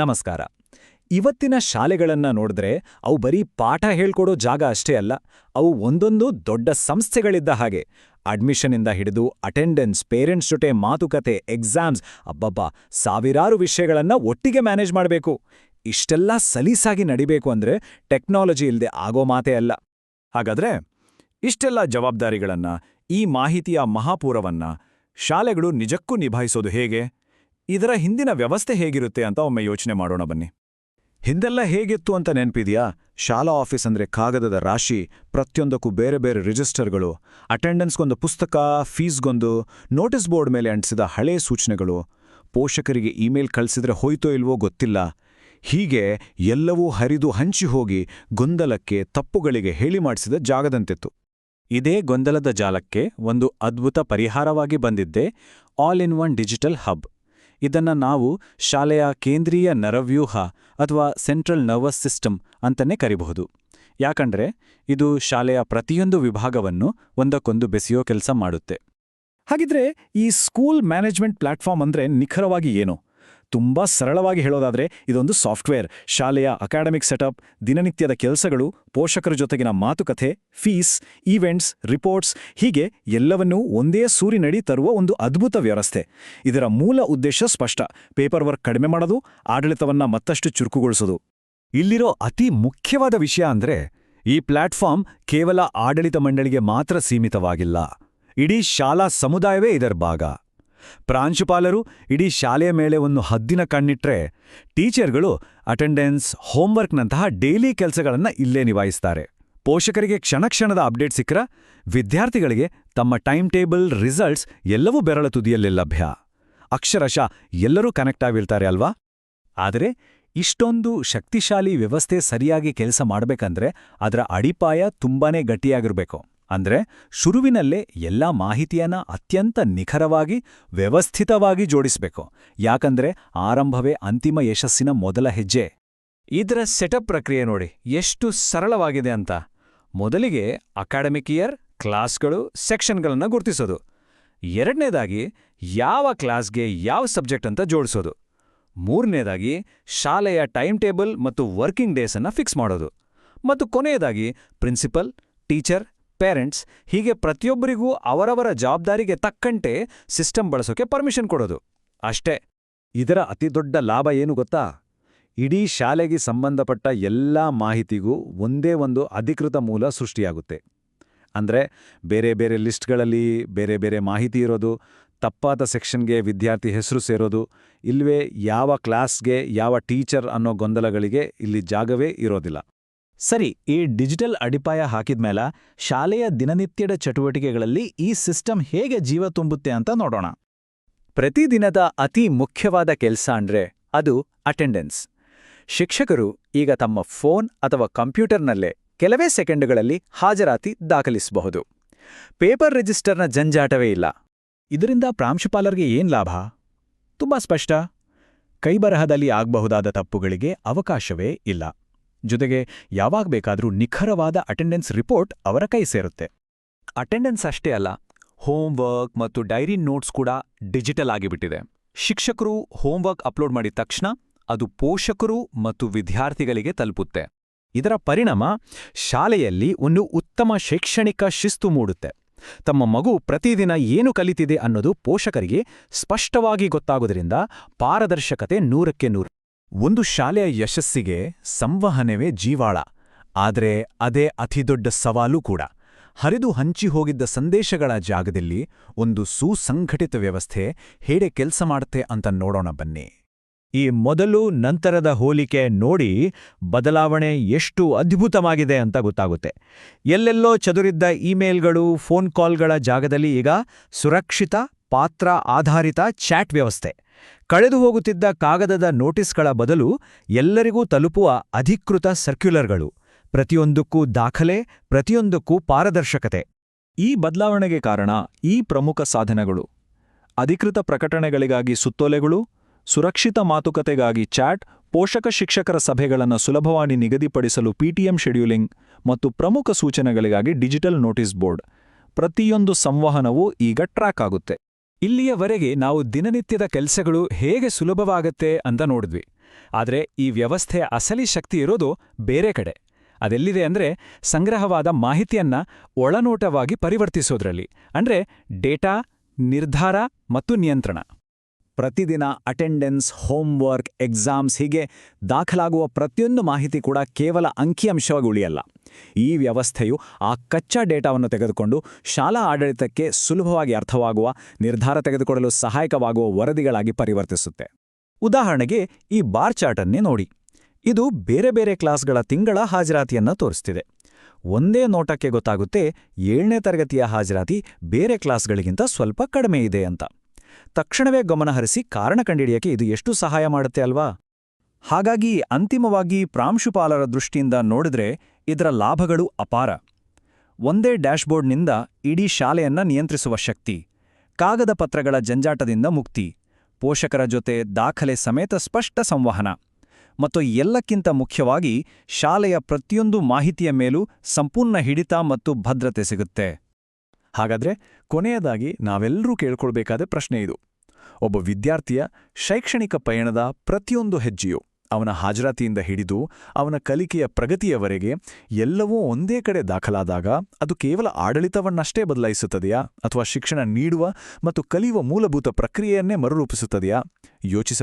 ನಮಸ್ಕಾರ. ಇವತ್ತಿನ ಶಾಲೆಗಳನ್ನ ನೋಡಿದ್ರೆ ಅವು ಬರೀ ಪಾಠ ಹೇಳ್ಕೊಡೋ ಜಾಗ ಅಷ್ಟೇ ಅಲ್ಲ, ಅವು ಒಂದೊಂದು ದೊಡ್ಡ ಸಂಸ್ಥೆಗಳಿದ್ದ ಹಾಗೆ. ಅಡ್ಮಿಷನಿಂದ ಹಿಡಿದು ಅಟೆಂಡೆನ್ಸ್ ಪೇರೆಂಟ್ಸ್ ಜೊತೆ ಮಾತುಕತೆ ಎಕ್ಸಾಮ್ಸ್ ಅಬ್ಬಬ್ಬಾ, ಸಾವಿರಾರು ವಿಷಯಗಳನ್ನ ಒಟ್ಟಿಗೆ ಮ್ಯಾನೇಜ್ ಮಾಡಬೇಕು. ಇಷ್ಟೆಲ್ಲ ಸಲೀಸಾಗಿ ನಡಿಬೇಕು ಅಂದ್ರೆ ಟೆಕ್ನಾಲಜಿ ಇಲ್ಲದೆ ಆಗೋ ಮಾತೇ ಅಲ್ಲ. ಹಾಗಾದ್ರೆ ಇಷ್ಟೆಲ್ಲ ಜವಾಬ್ದಾರಿಗಳನ್ನ, ಈ ಮಾಹಿತಿಯ ಮಹಾಪೂರವನ್ನ ಶಾಲೆಗಳು ನಿಜಕ್ಕೂ ನಿಭಾಯಿಸೋದು ಹೇಗೆ? ಇದರ ಹಿಂದಿನ ವ್ಯವಸ್ಥೆ ಹೇಗಿರುತ್ತೆ ಅಂತ ಒಮ್ಮೆ ಯೋಚನೆ ಮಾಡೋಣ ಬನ್ನಿ. ಹಿಂದೆಲ್ಲ ಹೇಗಿತ್ತು ಅಂತ ನೆನ್ಪಿದ್ಯಾ? ಶಾಲಾ ಆಫೀಸ್ ಅಂದ್ರೆ ಕಾಗದದ ರಾಶಿ, ಪ್ರತಿಯೊಂದಕ್ಕೂ ಬೇರೆ ಬೇರೆ ರಿಜಿಸ್ಟರ್ಗಳು, ಅಟೆಂಡೆನ್ಸ್ಗೊಂದು ಪುಸ್ತಕ, ಫೀಸ್ಗೊಂದು, ನೋಟಿಸ್ ಬೋರ್ಡ್ ಮೇಲೆ ಅಂಟಿಸಿದ ಹಳೇ ಸೂಚನೆಗಳು. ಪೋಷಕರಿಗೆ ಇಮೇಲ್ ಕಳಿಸಿದ್ರೆ ಹೋಯ್ತೋ ಇಲ್ವೋ ಗೊತ್ತಿಲ್ಲ. ಹೀಗೆ ಎಲ್ಲವೂ ಹರಿದು ಹಂಚಿ ಹೋಗಿ ಗೊಂದಲಕ್ಕೆ, ತಪ್ಪುಗಳಿಗೆ ಹೇಳಿ ಮಾಡಿಸಿದ ಜಾಗದಂತಿತ್ತು. ಇದೇ ಗೊಂದಲದ ಜಾಲಕ್ಕೆ ಒಂದು ಅದ್ಭುತ ಪರಿಹಾರವಾಗಿ ಬಂದಿದ್ದೆ all in one digital hub. ಇದನ್ನ ನಾವು ಶಾಲೆಯ ಕೇಂದ್ರೀಯ ನರವ್ಯೂಹ ಅಥವಾ ಸೆಂಟ್ರಲ್ ನರ್ವಸ್ ಸಿಸ್ಟಮ್ ಅಂತಲೇ ಕರಿಬಹುದು. ಯಾಕಂದ್ರೆ ಇದು ಶಾಲೆಯ ಪ್ರತಿಯೊಂದು ವಿಭಾಗವನ್ನು ಒಂದಕ್ಕೊಂದು ಬೆಸೆಯೋ ಕೆಲಸ ಮಾಡುತ್ತೆ. ಹಾಗಿದ್ರೆ ಈ ಸ್ಕೂಲ್ ಮ್ಯಾನೇಜ್ಮೆಂಟ್ ಪ್ಲಾಟ್ಫಾರ್ಮ್ ಅಂದ್ರೆ ನಿಖರವಾಗಿ ಏನು? ತುಂಬಾ ಸರಳವಾಗಿ ಹೇಳೋದಾದ್ರೆ ಇದೊಂದು ಸಾಫ್ಟ್ವೇರ್. ಶಾಲೆಯ ಅಕಾಡೆಮಿಕ್ ಸೆಟಪ್, ದಿನನಿತ್ಯದ ಕೆಲಸಗಳು, ಪೋಷಕರ ಜೊತೆಗಿನ ಮಾತುಕತೆ, ಫೀಸ್, ಈವೆಂಟ್ಸ್, ರಿಪೋರ್ಟ್ಸ್, ಹೀಗೆ ಎಲ್ಲವನ್ನೂ ಒಂದೇ ಸೂರಿನಡಿ ತರುವ ಒಂದು ಅದ್ಭುತ ವ್ಯವಸ್ಥೆ. ಇದರ ಮೂಲ ಉದ್ದೇಶ ಸ್ಪಷ್ಟ. ಪೇಪರ್ ವರ್ಕ್ ಕಡಿಮೆ ಮಾಡೋದು, ಆಡಳಿತವನ್ನ ಮತ್ತಷ್ಟು ಚುರುಕುಗೊಳಿಸೋದು. ಇಲ್ಲಿರೋ ಅತಿ ಮುಖ್ಯವಾದ ವಿಷಯ ಅಂದ್ರೆ, ಈ ಪ್ಲಾಟ್ಫಾರ್ಮ್ ಕೇವಲ ಆಡಳಿತ ಮಂಡಳಿಗೆ ಮಾತ್ರ ಸೀಮಿತವಾಗಿಲ್ಲ. ಇಡೀ ಶಾಲಾ ಸಮುದಾಯವೇ ಇದರ ಭಾಗ. ಪ್ರಾಂಶುಪಾಲರು ಇಡೀ ಶಾಲೆಯ ಮೇಲೆ ಒಂದು ಹದ್ದಿನ ಕಣ್ಣಿಟ್ರೆ ಟೀಚರ್ಗಳು ಅಟೆಂಡೆನ್ಸ್, ಹೋಮ್ವರ್ಕ್ನಂತಹ ಡೈಲಿ ಕೆಲಸಗಳನ್ನು ಇಲ್ಲೇ ನಿಭಾಯಿಸ್ತಾರೆ. ಪೋಷಕರಿಗೆ ಕ್ಷಣಕ್ಷಣದ ಅಪ್ಡೇಟ್ ಸಿಕ್ಕರ ವಿದ್ಯಾರ್ಥಿಗಳಿಗೆ ತಮ್ಮ ಟೈಮ್ ಟೇಬಲ್ ರಿಸಲ್ಟ್ಸ್ ಎಲ್ಲವೂ ಬೆರಳ ತುದಿಯಲ್ಲಿ ಲಭ್ಯ. ಅಕ್ಷರಶಃ ಎಲ್ಲರೂ ಕನೆಕ್ಟ್ ಆಗಿರ್ತಾರೆ ಅಲ್ವಾ? ಆದರೆ ಇಷ್ಟೊಂದು ಶಕ್ತಿಶಾಲಿ ವ್ಯವಸ್ಥೆ ಸರಿಯಾಗಿ ಕೆಲಸ ಮಾಡಬೇಕಂದ್ರೆ ಅದರ ಅಡಿಪಾಯ ತುಂಬಾನೇ ಗಟ್ಟಿಯಾಗಿರ್ಬೇಕು. ಅಂದ್ರೆ ಶುರುವಿನಲ್ಲೇ ಎಲ್ಲಾ ಮಾಹಿತಿಯನ್ನ ಅತ್ಯಂತ ನಿಖರವಾಗಿ, ವ್ಯವಸ್ಥಿತವಾಗಿ ಜೋಡಿಸ್ಬೇಕು. ಯಾಕಂದ್ರೆ ಆರಂಭವೇ ಅಂತಿಮ ಯಶಸ್ಸಿನ ಮೊದಲ ಹೆಜ್ಜೆ. ಇದರ ಸೆಟಪ್ ಪ್ರಕ್ರಿಯೆ ನೋಡಿ, ಎಷ್ಟು ಸರಳವಾಗಿದೆ ಅಂತ. ಮೊದಲಿಗೆ ಅಕಾಡೆಮಿಕ್ ಇಯರ್ ಕ್ಲಾಸ್ಗಳು ಸೆಕ್ಷನ್ಗಳನ್ನು ಗುರುತಿಸೋದು. ಎರಡನೇದಾಗಿ, ಯಾವ ಕ್ಲಾಸ್ಗೆ ಯಾವ ಸಬ್ಜೆಕ್ಟ್ ಅಂತ ಜೋಡಿಸೋದು. ಮೂರನೇದಾಗಿ, ಶಾಲೆಯ ಟೈಮ್ ಟೇಬಲ್ ಮತ್ತು ವರ್ಕಿಂಗ್ ಡೇಸನ್ನು ಫಿಕ್ಸ್ ಮಾಡೋದು. ಮತ್ತು ಕೊನೆಯದಾಗಿ ಪ್ರಿನ್ಸಿಪಲ್ ಟೀಚರ್ ಪೇರೆಂಟ್ಸ್ ಹೀಗೆ ಪ್ರತಿಯೊಬ್ಬರಿಗೂ ಅವರವರ ಜವಾಬ್ದಾರಿಗೆ ತಕ್ಕಂತೆ ಸಿಸ್ಟಮ್ ಬಳಸೋಕೆ ಪರ್ಮಿಷನ್ ಕೊಡೋದು. ಅಷ್ಟೇ, ಇದರ ಅತಿದೊಡ್ಡ ಲಾಭ ಏನು ಗೊತ್ತಾ? ಇಡೀ ಶಾಲೆಗೆ ಸಂಬಂಧಪಟ್ಟ ಎಲ್ಲಾ ಮಾಹಿತಿಗೂ ಒಂದೇ ಒಂದು ಅಧಿಕೃತ ಮೂಲ ಸೃಷ್ಟಿಯಾಗುತ್ತೆ. ಅಂದ್ರೆ ಬೇರೆ ಬೇರೆ ಲಿಸ್ಟ್ಗಳಲ್ಲಿ ಬೇರೆ ಬೇರೆ ಮಾಹಿತಿ ಇರೋದು, ತಪ್ಪಾದ ಸೆಕ್ಷನ್ಗೆ ವಿದ್ಯಾರ್ಥಿ ಹೆಸರು ಸೇರೋದು, ಇಲ್ವೇ ಯಾವ ಕ್ಲಾಸ್ಗೆ ಯಾವ ಟೀಚರ್ ಅನ್ನೋ ಗೊಂದಲಗಳಿಗೆ ಇಲ್ಲಿ ಜಾಗವೇ ಇರೋದಿಲ್ಲ. ಸರಿ, ಈ ಡಿಜಿಟಲ್ ಅಡಿಪಾಯ ಹಾಕಿದ್ಮೇಲ ಶಾಲೆಯ ದಿನನಿತ್ಯದ ಚಟುವಟಿಕೆಗಳಲ್ಲಿ ಈ ಸಿಸ್ಟಮ್ ಹೇಗೆ ಜೀವ ತುಂಬುತ್ತೆ ಅಂತ ನೋಡೋಣ. ಪ್ರತಿದಿನದ ಅತಿ ಮುಖ್ಯವಾದ ಕೆಲಸ ಅಂದ್ರೆ ಅದು ಅಟೆಂಡೆನ್ಸ್ ಶಿಕ್ಷಕರು ಈಗ ತಮ್ಮ ಫೋನ್ ಅಥವಾ ಕಂಪ್ಯೂಟರ್ನಲ್ಲೇ ಕೆಲವೇ ಸೆಕೆಂಡುಗಳಲ್ಲಿ ಹಾಜರಾತಿ ದಾಖಲಿಸಬಹುದು. ಪೇಪರ್ ರಿಜಿಸ್ಟರ್ನ ಜಂಜಾಟವೇ ಇಲ್ಲ. ಇದರಿಂದ ಪ್ರಾಂಶುಪಾಲರಿಗೆ ಏನ್ ಲಾಭ? ತುಂಬಾ ಸ್ಪಷ್ಟ. ಕೈಬರಹದಲ್ಲಿ ಆಗಬಹುದಾದ ತಪ್ಪುಗಳಿಗೆ ಅವಕಾಶವೇ ಇಲ್ಲ. ಜೊತೆಗೆ ಯಾವಾಗ ಬೇಕಾದರೂ ನಿಖರವಾದ ಅಟೆಂಡೆನ್ಸ್ ರಿಪೋರ್ಟ್ ಅವರ ಕೈ ಸೇರುತ್ತೆ. ಅಟೆಂಡೆನ್ಸ್ ಅಷ್ಟೇ ಅಲ್ಲ ಹೋಮ್ವರ್ಕ್ ಮತ್ತು ಡೈರಿ ನೋಟ್ಸ್ ಕೂಡ ಡಿಜಿಟಲ್ ಆಗಿಬಿಟ್ಟಿದೆ. ಶಿಕ್ಷಕರು ಹೋಮ್ವರ್ಕ್ ಅಪ್ಲೋಡ್ ಮಾಡಿದ ತಕ್ಷಣ ಅದು ಪೋಷಕರು ಮತ್ತು ವಿದ್ಯಾರ್ಥಿಗಳಿಗೆ ತಲುಪುತ್ತೆ. ಇದರ ಪರಿಣಾಮ ಶಾಲೆಯಲ್ಲಿ ಒಂದು ಉತ್ತಮ ಶೈಕ್ಷಣಿಕ ಶಿಸ್ತು ಮೂಡುತ್ತೆ. ತಮ್ಮ ಮಗು ಪ್ರತಿದಿನ ಏನು ಕಲಿತಿದೆ ಅನ್ನೋದು ಪೋಷಕರಿಗೆ ಸ್ಪಷ್ಟವಾಗಿ ಗೊತ್ತಾಗುವುದರಿಂದ ಪಾರದರ್ಶಕತೆ ನೂರಕ್ಕೆ ನೂರು. ಒಂದು ಶಾಲೆಯ ಯಶಸ್ಸಿಗೆ ಸಂವಹನವೇ ಜೀವಾಳ, ಆದರೆ ಅದೇ ಅತಿದೊಡ್ಡ ಸವಾಲು ಕೂಡ. ಹರಿದು ಹಂಚಿ ಹೋಗಿದ್ದ ಸಂದೇಶಗಳ ಜಾಗದಲ್ಲಿ ಒಂದು ಸುಸಂಘಟಿತ ವ್ಯವಸ್ಥೆ ಹೇಗೆ ಕೆಲಸ ಮಾಡುತ್ತೆ ಅಂತ ನೋಡೋಣ ಬನ್ನಿ. ಈ ಮೊದಲು ನಂತರದ ಹೋಲಿಕೆ ನೋಡಿ ಬದಲಾವಣೆ ಎಷ್ಟು ಅದ್ಭುತವಾಗಿದೆ ಅಂತ ಗೊತ್ತಾಗುತ್ತೆ. ಎಲ್ಲೆಲ್ಲೋ ಚದುರಿದ್ದ ಇಮೇಲ್ಗಳು, ಫೋನ್ ಕಾಲ್ಗಳ ಜಾಗದಲ್ಲಿ ಈಗ ಸುರಕ್ಷಿತ ಪಾತ್ರ ಆಧಾರಿತ ಚಾಟ್ ವ್ಯವಸ್ಥೆ. ಕಳೆದು ಹೋಗುತ್ತಿದ್ದ ಕಾಗದದ ನೋಟಿಸ್ಗಳ ಬದಲು ಎಲ್ಲರಿಗೂ ತಲುಪುವ ಅಧಿಕೃತ ಸರ್ಕ್ಯುಲರ್ಗಳು. ಪ್ರತಿಯೊಂದಕ್ಕೂ ದಾಖಲೆ, ಪ್ರತಿಯೊಂದಕ್ಕೂ ಪಾರದರ್ಶಕತೆ. ಈ ಬದಲಾವಣೆಗೆ ಕಾರಣ ಈ ಪ್ರಮುಖ ಸಾಧನಗಳು. ಅಧಿಕೃತ ಪ್ರಕಟಣೆಗಳಿಗಾಗಿ ಸುತ್ತೋಲೆಗಳು, ಸುರಕ್ಷಿತ ಮಾತುಕತೆಗಾಗಿ ಚಾಟ್, ಪೋಷಕ ಶಿಕ್ಷಕರ ಸಭೆಗಳನ್ನು ಸುಲಭವಾಗಿ ನಿಗದಿಪಡಿಸಲು ಪಿಟಿಎಂ ಶೆಡ್ಯೂಲಿಂಗ್ ಮತ್ತು ಪ್ರಮುಖ ಸೂಚನೆಗಳಿಗಾಗಿ ಡಿಜಿಟಲ್ ನೋಟಿಸ್ ಬೋರ್ಡ್. ಪ್ರತಿಯೊಂದು ಸಂವಹನವೂ ಈಗ ಟ್ರ್ಯಾಕ್ ಆಗುತ್ತೆ. ಇಲ್ಲಿಯವರೆಗೆ ನಾವು ದಿನನಿತ್ಯದ ಕೆಲಸಗಳು ಹೇಗೆ ಸುಲಭವಾಗತ್ತೆ ಅಂತ ನೋಡಿದ್ವಿ. ಆದರೆ ಈ ವ್ಯವಸ್ಥೆಯ ಅಸಲಿ ಶಕ್ತಿ ಇರೋದು ಬೇರೆ ಕಡೆ. ಅದೆಲ್ಲಿದೆ ಅಂದರೆ ಸಂಗ್ರಹವಾದ ಮಾಹಿತಿಯನ್ನ ಒಳನೋಟವಾಗಿ ಪರಿವರ್ತಿಸೋದ್ರಲ್ಲಿ. ಅಂದರೆ ಡೇಟಾ, ನಿರ್ಧಾರ ಮತ್ತು ನಿಯಂತ್ರಣ. ಪ್ರತಿದಿನ ಅಟೆಂಡೆನ್ಸ್ ಹೋಮ್ವರ್ಕ್ ಎಕ್ಸಾಮ್ಸ್ ಹೀಗೆ ದಾಖಲಾಗುವ ಪ್ರತಿಯೊಂದು ಮಾಹಿತಿ ಕೂಡ ಕೇವಲ ಅಂಕಿಅಂಶವಾಗಿ ಉಳಿಯಲ್ಲ. ಈ ವ್ಯವಸ್ಥೆಯು ಆ ಕಚ್ಚಾ ಡೇಟಾವನ್ನು ತೆಗೆದುಕೊಂಡು ಶಾಲಾ ಆಡಳಿತಕ್ಕೆ ಸುಲಭವಾಗಿ ಅರ್ಥವಾಗುವ, ನಿರ್ಧಾರ ತೆಗೆದುಕೊಳ್ಳಲು ಸಹಾಯಕವಾಗುವ ವರದಿಗಳಾಗಿ ಪರಿವರ್ತಿಸುತ್ತೆ. ಉದಾಹರಣೆಗೆ ಈ ಬಾರ್ ಚಾರ್ಟನ್ನೇ ನೋಡಿ. ಇದು ಬೇರೆ ಬೇರೆ ಕ್ಲಾಸ್ಗಳ ತಿಂಗಳ ಹಾಜರಾತಿಯನ್ನ ತೋರಿಸ್ತಿದೆ. ಒಂದೇ ನೋಟಕ್ಕೆ ಗೊತ್ತಾಗುತ್ತೆ ಏಳನೇ ತರಗತಿಯ ಹಾಜರಾತಿ ಬೇರೆ ಕ್ಲಾಸ್ಗಳಿಗಿಂತ ಸ್ವಲ್ಪ ಕಡಿಮೆ ಇದೆ ಅಂತ. ತಕ್ಷಣವೇ ಗಮನಹರಿಸಿ ಕಾರಣ ಕಂಡಿಡಿಯಕ್ಕೆ ಇದು ಎಷ್ಟು ಸಹಾಯ ಮಾಡುತ್ತೆ ಅಲ್ವಾ? ಹಾಗಾಗಿ ಅಂತಿಮವಾಗಿ ಪ್ರಾಂಶುಪಾಲರ ದೃಷ್ಟಿಯಿಂದ ನೋಡಿದ್ರೆ ಇದರ ಲಾಭಗಳು ಅಪಾರ. ಒಂದೇ ಡ್ಯಾಶ್ಬೋರ್ಡ್ನಿಂದ ಇಡೀ ಶಾಲೆಯನ್ನ ನಿಯಂತ್ರಿಸುವ ಶಕ್ತಿ, ಕಾಗದ ಪತ್ರಗಳ ಜಂಜಾಟದಿಂದ ಮುಕ್ತಿ, ಪೋಷಕರ ಜೊತೆ ದಾಖಲೆ ಸಮೇತ ಸ್ಪಷ್ಟ ಸಂವಹನ ಮತ್ತು ಎಲ್ಲಕ್ಕಿಂತ ಮುಖ್ಯವಾಗಿ ಶಾಲೆಯ ಪ್ರತಿಯೊಂದು ಮಾಹಿತಿಯ ಮೇಲೂ ಸಂಪೂರ್ಣ ಹಿಡಿತ ಮತ್ತು ಭದ್ರತೆ ಸಿಗುತ್ತೆ. ಹಾಗಾದ್ರೆ ಕೊನೆಯದಾಗಿ ನಾವೆಲ್ಲರೂ ಕೇಳ್ಕೊಳ್ಬೇಕಾದ ಪ್ರಶ್ನೆ ಇದು. ಒಬ್ಬ ವಿದ್ಯಾರ್ಥಿಯ ಶೈಕ್ಷಣಿಕ ಪಯಣದ ಪ್ರತಿಯೊಂದು ಹೆಜ್ಜೆಯು. ಅವನ ಹಾಜರಾತಿಯಿಂದ ಹಿಡಿದು ಅವನ ಕಲಿಕೆಯ ಪ್ರಗತಿಯವರೆಗೆ ಎಲ್ಲವೂ ಒಂದೇ ಕಡೆ ದಾಖಲಾದಾಗ ಅದು ಕೇವಲ ಆಡಳಿತವನ್ನಷ್ಟೇ ಬದಲಾಯಿಸುತ್ತದೆಯಾ? ಅಥವಾ ಶಿಕ್ಷಣ ನೀಡುವ ಮತ್ತು ಕಲಿಯುವ ಮೂಲಭೂತ ಪ್ರಕ್ರಿಯೆಯನ್ನೇ ಮರುರೂಪಿಸುತ್ತದೆಯಾ? ಯೋಚಿಸ